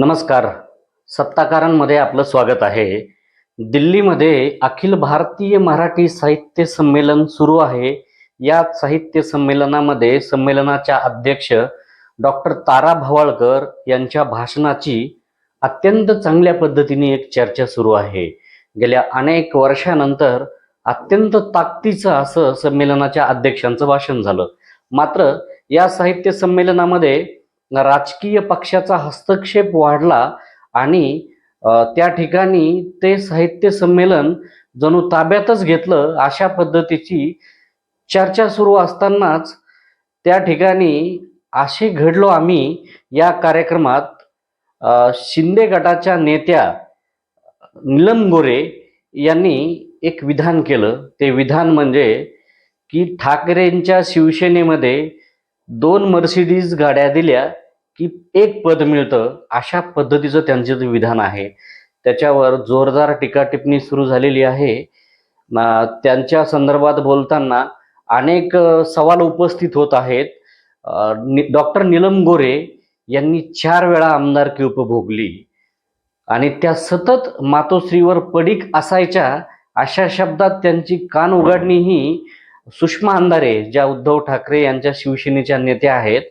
नमस्कार. सत्ताकारांमध्ये आपलं स्वागत आहे. दिल्लीमध्ये अखिल भारतीय मराठी साहित्य संमेलन सुरू आहे. या साहित्य संमेलनामध्ये संमेलनाच्या अध्यक्ष डॉक्टर तारा भवाळकर यांच्या भाषणाची अत्यंत चांगल्या पद्धतीने एक चर्चा सुरू आहे. गेल्या अनेक वर्षानंतर अत्यंत ताकदीचं असं संमेलनाच्या अध्यक्षांचं भाषण झालं. मात्र या साहित्य संमेलनामध्ये राजकीय पक्षाचा हस्तक्षेप वाढला आणि त्या ठिकाणी ते साहित्य संमेलन जणू ताब्यातच घेतलं अशा पद्धतीची चर्चा सुरू असतानाच त्या ठिकाणी असे घडलो आम्ही या कार्यक्रमात. शिंदे गटाच्या नेत्या निलम गोरे यांनी एक विधान केलं. ते विधान म्हणजे की ठाकरेंच्या शिवसेनेमध्ये दोन मर्सिडीज गाड्या दिल्या की एक पद मिळतं अशा पद्धतीचं त्यांचं जे विधान आहे. त्याच्यावर जोरदार टीका टिप्पणी सुरू झालेली आहे. त्यांच्या संदर्भात बोलताना अनेक सवाल उपस्थित होत आहेत. डॉक्टर नीलम गोरे यांनी चार वेळा आमदारकी उपभोगली. आणि त्या सतत मातोश्रीवर पडीक असायच्या अशा शब्दात त्यांची कान उघडणी ही सुषमा अंधारे ज्या उद्धव ठाकरे यांच्या शिवसेनेच्या नेत्या आहेत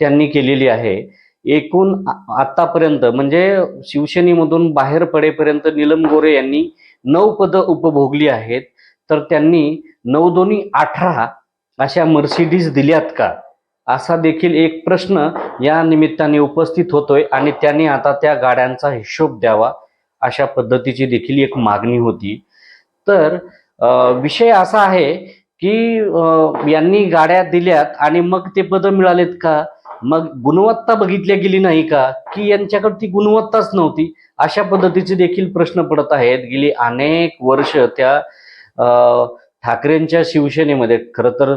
त्यांनी केलेली आहे. एकूण आतापर्यंत म्हणजे शिवसेनेमधून बाहेर पडेपर्यंत नीलम गोरे यांनी नऊ पदं उपभोगली आहेत. तर त्यांनी नऊ दोन्ही अठरा अशा मर्सिडीज दिल्यात का? असा देखील एक प्रश्न या निमित्ताने उपस्थित होतोय आणि त्यांनी आता त्या गाड्यांचा हिशोब द्यावा अशा पद्धतीची देखील एक मागणी होती. तर विषय असा आहे की यांनी गाड्या दिल्यात आणि मग ते पदं मिळालेत का? मग गुणवत्ता बघितल्या गेली नाही का? की यांच्याकडे ती गुणवत्ताच नव्हती? अशा पद्धतीचे देखील प्रश्न पडत आहेत. गेली अनेक वर्ष त्या अं, ठाकरेंच्या शिवसेनेमध्ये खरं तर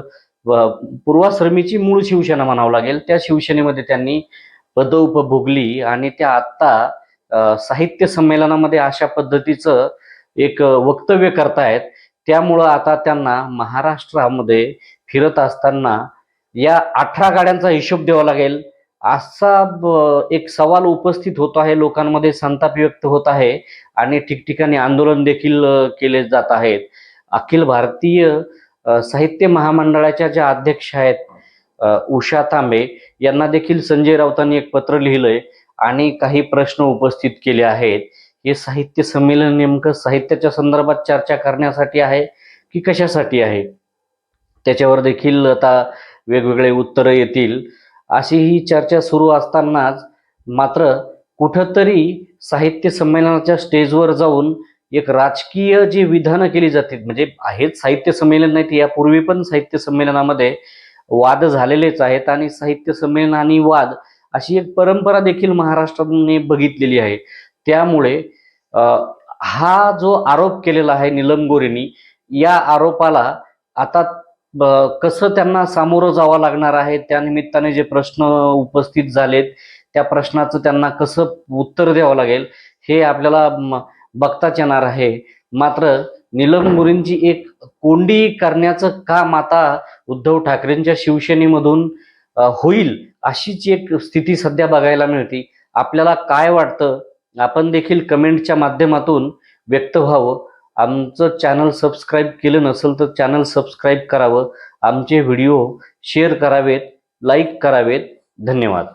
पूर्वाश्रमीची मूळ शिवसेना म्हणावं लागेल त्या शिवसेनेमध्ये त्यांनी पद उपभोगली आणि त्या आत्ता साहित्य संमेलनामध्ये अशा पद्धतीचं एक वक्तव्य करतायत. त्यामुळं आता त्यांना महाराष्ट्रामध्ये फिरत असताना या अठरा गाड्यांचा हिशोब द्यावा लागेल. असा एक सवाल उपस्थित होत आहे लोकांमध्ये संताप व्यक्त होत आहे आणि ठिकठिकाणी आंदोलन देखील केले जात आहेत. अखिल भारतीय साहित्य महामंडळाच्या ज्या अध्यक्ष आहेत उषा तांबे यांना देखील संजय राऊतांनी एक पत्र लिहिलंय आणि काही प्रश्न उपस्थित केले आहेत. हे साहित्य संमेलन नेमकं साहित्याच्या संदर्भात चर्चा करण्यासाठी आहे की कशासाठी आहे? त्याच्यावर देखील आता वेगवेगळे उत्तरं येतील. अशी ही चर्चा सुरू असतानाच मात्र कुठंतरी साहित्य संमेलनाच्या स्टेजवर जाऊन एक राजकीय जी विधानं केली जातील म्हणजे आहेत साहित्य संमेलन नाहीत यापूर्वी पण साहित्य संमेलनामध्ये वाद झालेलेच आहेत आणि साहित्य संमेलन आणि वाद अशी एक परंपरा देखील महाराष्ट्राने बघितलेली आहे. त्यामुळे हा जो आरोप केलेला आहे निलम गोरेनी या आरोपाला आता ब- कसं त्यांना सामोरं जावं लागणार आहे त्यानिमित्ताने जे प्रश्न उपस्थित झालेत त्या प्रश्नाचं त्यांना कसं उत्तर द्यावं लागेल हे आपल्याला म, बघताच येणार आहे. मात्र निलम गोरेंची एक कोंडी करण्याचं काम आता उद्धव ठाकरेंच्या शिवसेनेमधून होईल अशीच एक स्थिती सध्या बघायला मिळते. आपल्याला काय वाटतं? आपण देखील कमेंटच्या माध्यमातून व्यक्त व्हावं. आमचं चॅनल सबस्क्राईब केलं नसेल तर चॅनल सबस्क्राईब करावं. आमचे व्हिडिओ शेअर करावेत लाईक करावेत. धन्यवाद.